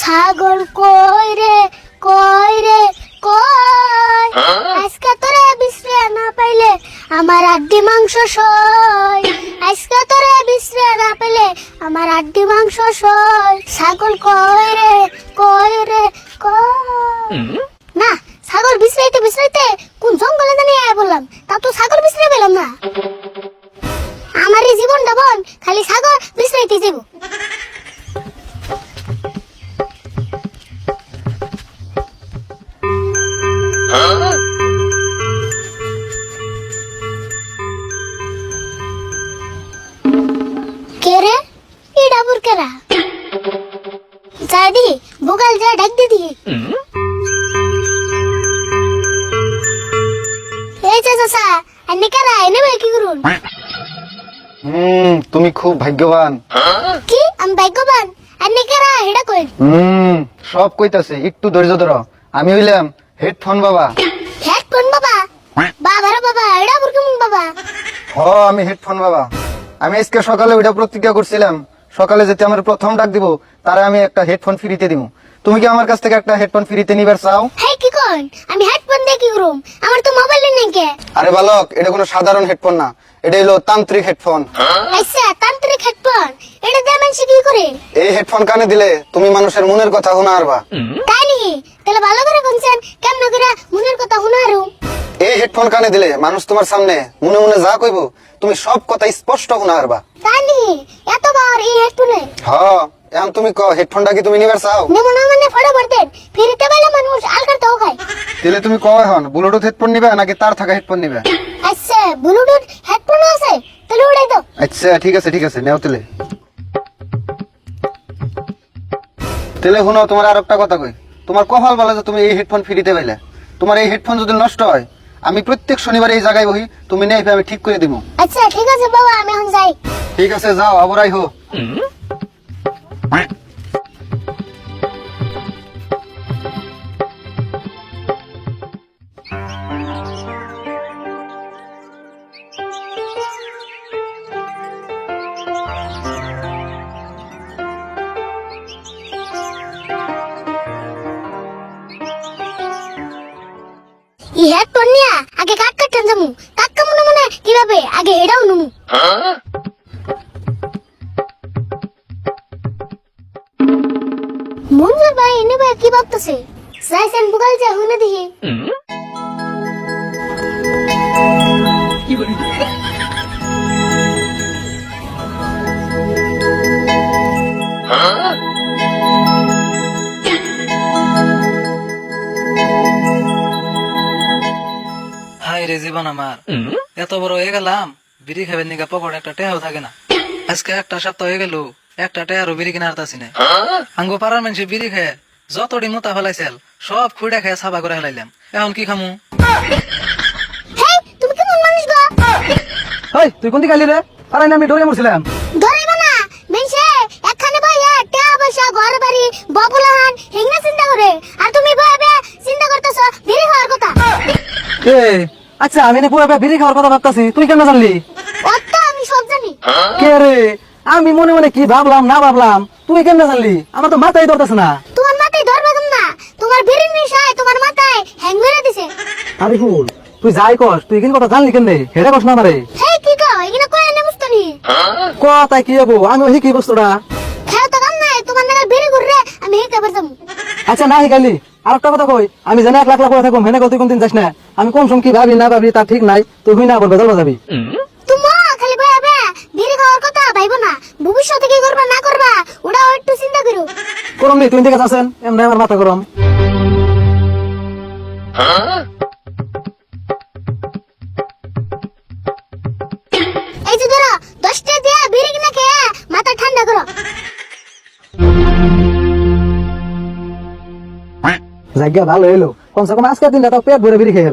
সাগর কই রে কই রে কই? আজকে তোরে বিশ্রে না পাইলে আমার আড্ডি মাংস সয় আজকে তোরে বিশ্রে না পাইলে আমার আড্ডি মাংস সয় ছাগল কই রে কই রে কই? না ছাগল বিশ্রাইতে বিশ্রাইতে কোন জঙ্গলে জানি আয়া বললাম তা তো ছাগল বিশ্রে পেলাম না। আমার এই জীবনটা বন খালি ছাগল বিশ্রাইতে যাব। যাদি বুগাল যা ডাক দিদি এই যে চাচা এনে কেরা এনে ভাই কি করুন? হুম তুমি খুব ভাগ্যবান। কি? আমি ভাগ্যবান? এনে কেরা হেডা কইন হুম সব কইতাছে একটু ধৈর্য ধরো। আমি হইলাম হেডফোন বাবা। হেডফোন বাবা? বাবা রে বাবা এডা বুর কেমন বাবা? হ আমি হেডফোন বাবা। আমি আজকে সকালে ওইটা প্রতিজ্ঞা করছিলাম। সকালে যেতে আমার প্রথম ডাক দিব তারে আমি একটা হেডফোন ফ্রিতে দিব তুমি কি আমার কাছ থেকে একটা হেডফোন ফ্রিতে নিবার চাও? হেই কি কোন? আমি হেডফোন দিয়ে কি করুম? আমার তো মোবাইল নেই কে আরে বালক এটা কোনো সাধারণ হেডফোন না। এটা হলো তান্ত্রিক হেডফোন আচ্ছা তান্ত্রিক হেডফোন এটা দিয়ে মানুষ কি করে? এই হেডফোন কানে দিলে তুমি মানুষের মনের কথা শোনা আরবা তাই তাহলে ভালো করে কোনছেন কেমন করে মনের কথা শুনারু? এই হেডফোন কানে দিলে মানুষ তোমার সামনে মনে মনে যা কইব তুমি সব কথা স্পষ্ট শোনা আরবা তাই নাকি এত বার এই হেডফোনে? হ এখন তুমি ক হেডফোনটা কি তুমি নিবার চাও? নেমো না মানে ফটো পড়তেন ফিরিতে পাইলে মানুষ আলকার তো খায়। তাহলে তুমি ক এখন ব্লুটুথ হেডফোন নিবে নাকি তার থাকা হেডফোন নিবে? আচ্ছা ব্লুটুথ হেডফোন আছে তাহলে উড়াই দাও। আচ্ছা ঠিক আছে ঠিক আছে নেও তেলে তেলে শুনো তোমার আর একটা কথা কই। তোমার কপাল বলে যে তুমি এই হেডফোন ফিরিতে পাইলে। তোমার এই হেডফোন যদি নষ্ট হয় আমি প্রত্যেক শনিবার এই জায়গায় বহি তুমি নেই আমি ঠিক করে দিব আচ্ছা ঠিক আছে বাবা আমি এখন যাই। ঠিক আছে যাও আবরাই হো এই হেডফোন নিয়া আগে কাট কাটতেন যামু? কাকা মনে মনে? কীভাবে? আগে এটাও নুমু। মঞ্জুর ভাই এনে ভাই কি ভাবতেছে? সাইসেন বুগাল যা হুনে দেখি। কি রে জীবন আমার। এত বড় হয়ে গেলাম বিড়ি খাবেন নিগা পকড় একটা টেহাও থাকে না। আজকে একটা সপ্তাহ হয়ে গেল একটা টেহারও বিড়ি কিনা হারতাছি না। আঙ্গো পাড়ার মানুষে বিড়ি খায় যতটি মোতা ফেলাইছিল সব খুঁড়ে খায় সাবা করে ফেলাইলাম। এখন কি খামু? হেই তুই কোনটি গালি রে? আরে না আমি ডরে মরছিলাম। ধরিব না। মেনসে একখানে বইয়া টাকা পয়সা ঘর বাড়ি ববুলাহান হিংনা চিন্তা করে। আর তুমি ভাবে চিন্তা করতেছ বিড়ি খাওয়ার কথা। এ আচ্ছা আমি না পুরো বিড়ি খাওয়ার কথা ভাবতাছি। তুই কেন জানলি? আমি সব জানি। কে রে? আমি মনে মনে কি ভাবলাম না ভাবলাম? তুই কেন জানলি? আমার তো মাথায় ধরতেছে না। তোমার মাথায় ধরবে না? তোমার বিড়ির নেশায় তোমার মাথায় হ্যাং মেরে দিছে। আরে ফুল তুই যাই কস তুই এখানে কথা জানলি কেন হেডে কস না আমারে। হেই কি কও? এখানে কই এনে মুস্তনি কথাই কি হব? আমি ওই কি বস্তুটা। খেও তো কাম নাই। তোমার নাগাল বিড়ি ঘুররে আমি হেতে পারতাম আচ্ছা না শিখাইলি আর একটা কথা কই আমি জানি এক লাখ লাখ থাকব হেনে কোন কোনদিন যাস না। আমি কোন সম কি ভাবি না ভাবি তা ঠিক নাই তুই হুই না করবে চলবা যাবি তুমি খালি খাওয়ার কথা ভাইবো না। ভবিষ্যতে কি করবা না করবা ওটা একটু চিন্তা করো। করম নি তুমি দেখে আছেন এমনি আমার মাথা করম এই জায়গা ভালো এলো কমসে কম আজকের দিনটা তো পেট ভরে বেরিয়ে খেয়ে।